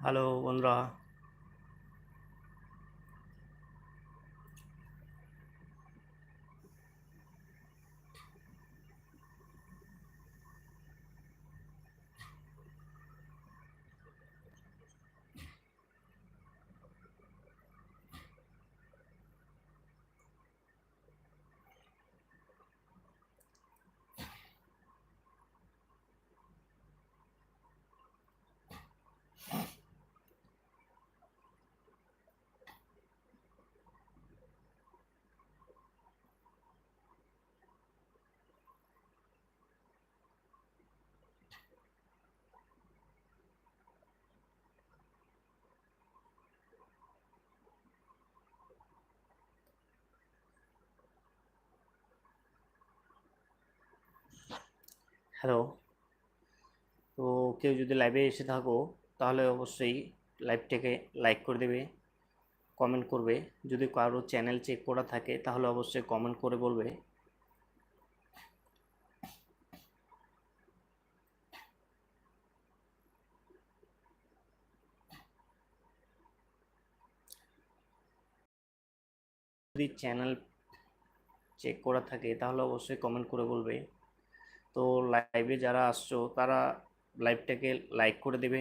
Hello বন্ধুরা। Hello. তো কেউ যদি লাইভে এসে থাকো, তাহলে অবশ্যই লাইভটাকে লাইক করে দেবে কমেন্ট করবে। যদি কারও চ্যানেল চেক করা থাকে, তাহলে অবশ্যই কমেন্ট করে বলবে। যদি চ্যানেল চেক করা থাকে, তাহলে অবশ্যই কমেন্ট করে বলবে। তো লাইভে যারা আসছো, তারা লাইভটাকে লাইক করে দেবে।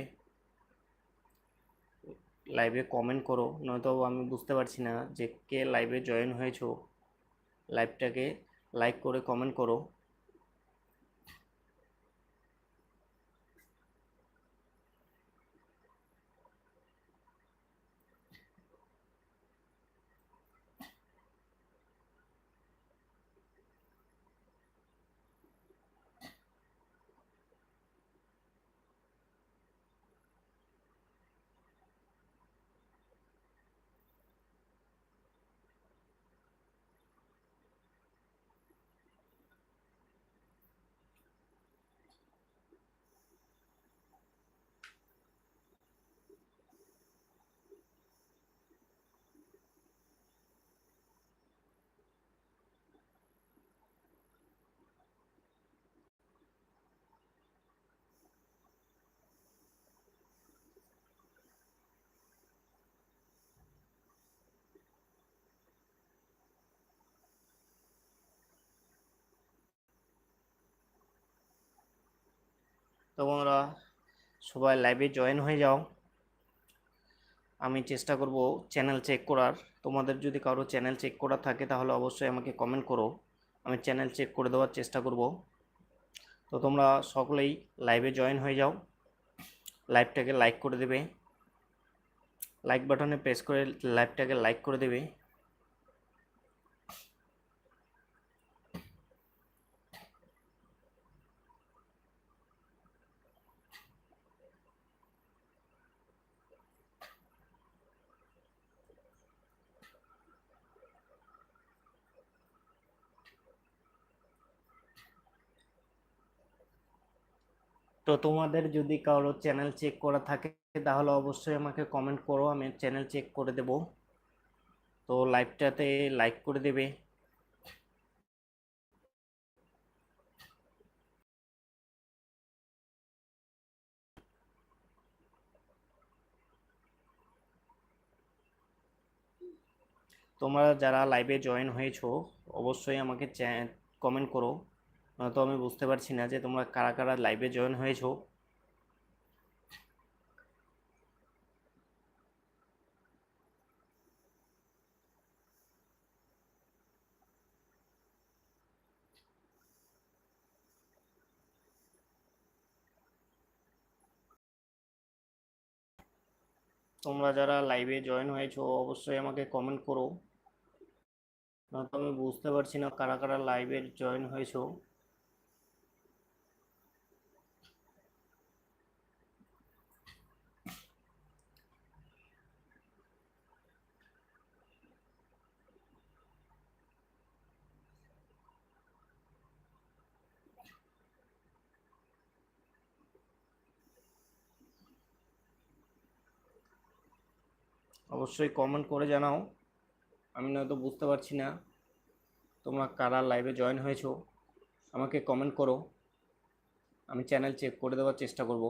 লাইভে কমেন্ট করো, নয়তো আমি বুঝতে পারছি না যে কে লাইভে জয়েন হয়েছো। লাইভটাকে লাইক করে কমেন্ট করো। তো বন্ধুরা, সবাই লাইভে জয়েন হয়ে যাও। আমি চেষ্টা করব চ্যানেল চেক করার। তোমাদের যদি কারও চ্যানেল চেক করা থাকে, তাহলে অবশ্যই আমাকে কমেন্ট করো। আমি চ্যানেল চেক করে দেওয়ার চেষ্টা করব। তো তোমরা সকলেই লাইভে জয়েন হয়ে যাও। লাইভটাকে লাইক করে দেবে। লাইক বাটনে প্রেস করে লাইভটাকে লাইক করে দেবে। তো তোমাদের যদি কারও চ্যানেল চেক করা থাকে, তাহলে অবশ্যই আমাকে কমেন্ট করো, আমি চ্যানেল চেক করে দেব। তো লাইভটাতে লাইক করে দেবে। তোমরা যারা লাইভে জয়েন হয়েছো, অবশ্যই আমাকে কমেন্ট করো। নয়তো আমি বুঝতে পারছি না যে তোমরা কারা কারা লাইভে জয়েন হয়েছো। তোমরা যারা লাইভে জয়েন হয়েছো, অবশ্যই আমাকে কমেন্ট করো। আমি বুঝতে পারছি না কারা কারা লাইভে জয়েন হয়েছো। অবশ্যই কমেন্ট করে জানাও। আমি নয়তো বুঝতে পারছি না তোমরা কারা লাইভে জয়েন হয়েছো। আমাকে কমেন্ট করো। আমি চ্যানেল চেক করে দেওয়ার চেষ্টা করব।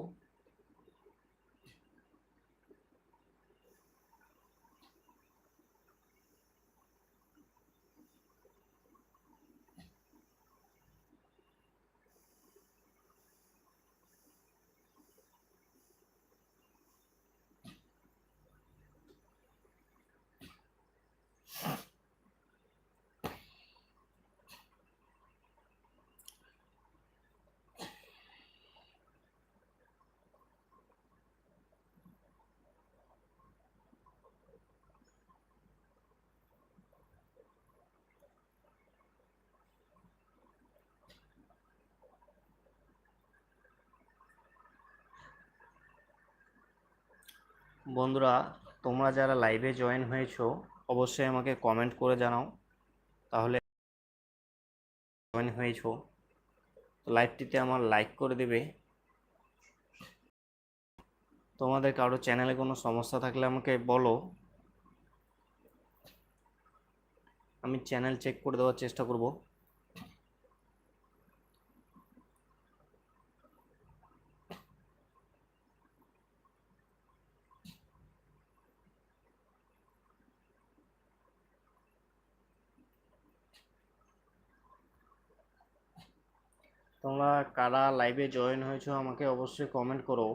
বন্ধুরা, তোমরা যারা লাইভে জয়েন হয়েছো, অবশ্যই আমাকে কমেন্ট করে জানাও। তাহলে জয়েন হয়েছো। তো লাইভটিতে আমার লাইক করে দেবে। তোমাদের কারও চ্যানেলে কোনো সমস্যা থাকলে আমাকে বলো। আমি চ্যানেল চেক করে দেওয়ার চেষ্টা করব। তোমরা কারা লাইভে জয়েন হয়েছো আমাকে অবশ্যই কমেন্ট করো।